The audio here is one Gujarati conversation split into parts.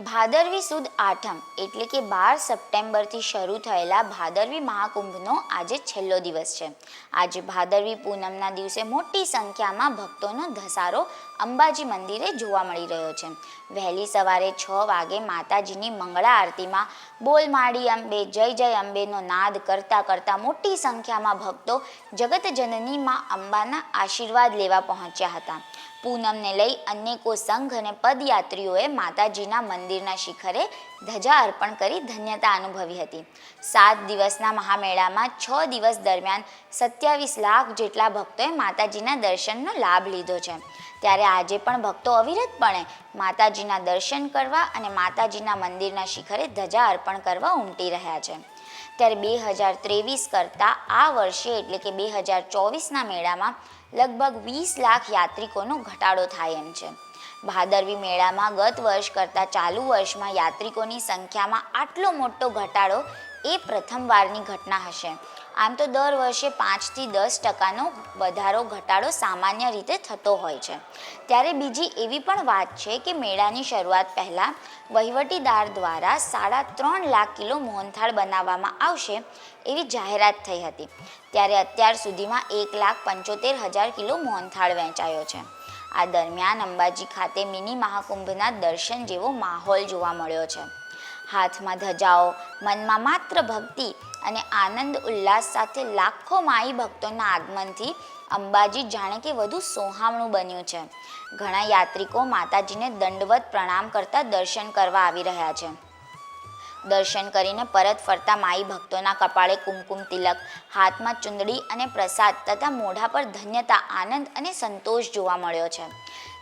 ભાદરવી સુદ આઠમ એટલે કે બાર સપ્ટેમ્બરથી શરૂ થયેલા ભાદરવી મહાકુંભનો આજે છેલ્લો દિવસ છે. આજે ભાદરવી પૂનમના દિવસે મોટી સંખ્યામાં ભક્તોનો ધસારો અંબાજી મંદિરે જોવા મળી રહ્યો છે. વહેલી સવારે છ વાગે માતાજીની મંગળા આરતીમાં બોલ અંબે, જય જય અંબેનો નાદ કરતા કરતા મોટી સંખ્યામાં ભક્તો જગતજનની માં અંબાના આશીર્વાદ લેવા પહોંચ્યા હતા. પૂનમને લઈ અનેકો સંઘ અને પદયાત્રીઓએ માતાજીના મંદિરના શિખરે ધજા અર્પણ કરી ધન્યતા અનુભવી હતી. સાત દિવસના મહામેળામાં છ દિવસ દરમિયાન સત્યાવીસ લાખ જેટલા ભક્તોએ માતાજીના દર્શનનો લાભ લીધો છે. ત્યારે આજે પણ ભક્તો અવિરતપણે માતાજીના દર્શન કરવા અને માતાજીના મંદિરના શિખરે ધજા અર્પણ કરવા ઉમટી રહ્યા છે. ત્યારે બે હજાર ત્રેવીસ કરતાં આ વર્ષે એટલે કે બે હજાર ચોવીસના મેળામાં લગભગ વીસ લાખ યાત્રિકોનો ઘટાડો થાય એમ છે. ભાદરવી મેળામાં ગત વર્ષ કરતાં ચાલુ વર્ષમાં યાત્રિકોની સંખ્યામાં આટલો મોટો ઘટાડો એ પ્રથમવારની ઘટના હશે. આમ તો દર વર્ષે પાંચથી દસ ટકાનો વધારો ઘટાડો સામાન્ય રીતે થતો હોય છે. ત્યારે બીજી એવી પણ વાત છે કે મેળાની શરૂઆત પહેલાં વહીવટીદાર દ્વારા સાડા ત્રણ લાખ કિલો મોહનથાળ બનાવવામાં આવશે એવી જાહેરાત થઈ હતી. ત્યારે અત્યાર સુધીમાં એક લાખ પંચોતેર હજાર કિલો મોહનથાળ વેચાયો છે. આ દરમિયાન અંબાજી ખાતે મિની મહાકુંભના દર્શન જેવો માહોલ જોવા મળ્યો છે. હાથમાં ધજાઓ, મનમાં માત્ર ભક્તિ અને આનંદ ઉલ્લાસ સાથે લાખો માઈ ભક્તોના આગમનથી અંબાજી જાણે કે વધુ સોહામણું બન્યું છે. ઘણા યાત્રિકો માતાજીને દંડવત પ્રણામ કરતા દર્શન કરવા આવી રહ્યા છે. દર્શન કરીને પરત ફરતા માઈ ભક્તોના કપાળે કુમકુમ તિલક, હાથમાં ચુંદડી અને પ્રસાદ તથા મોઢા પર ધન્યતા, આનંદ અને સંતોષ જોવા મળ્યો છે.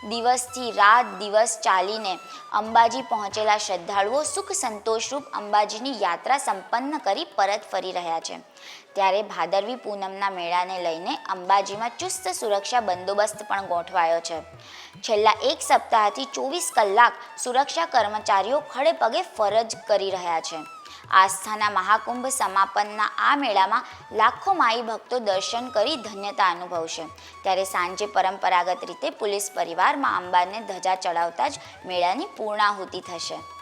દિવસથી રાત દિવસ ચાલીને અંબાજી પહોંચેલા શ્રદ્ધાળુઓ સુખ સંતોષરૂપ અંબાજીની યાત્રા સંપન્ન કરી પરત ફરી રહ્યા છે. ત્યારે ભાદરવી પૂનમના મેળાને લઈને અંબાજીમાં ચુસ્ત સુરક્ષા બંદોબસ્ત પણ ગોઠવાયો છે. છેલ્લા એક સપ્તાહથી ચોવીસ કલાક સુરક્ષા કર્મચારીઓ ખડે પગે ફરજ કરી રહ્યા છે. આસ્થાના મહાકુંભ સમાપનના આ મેળામાં લાખો માઈ ભક્તો દર્શન કરી ધન્યતા અનુભવશે. ત્યારે સાંજે પરંપરાગત રીતે પોલીસ પરિવારમાં અંબાને ધજા ચડાવતા જ મેળાની પૂર્ણાહુતિ થશે.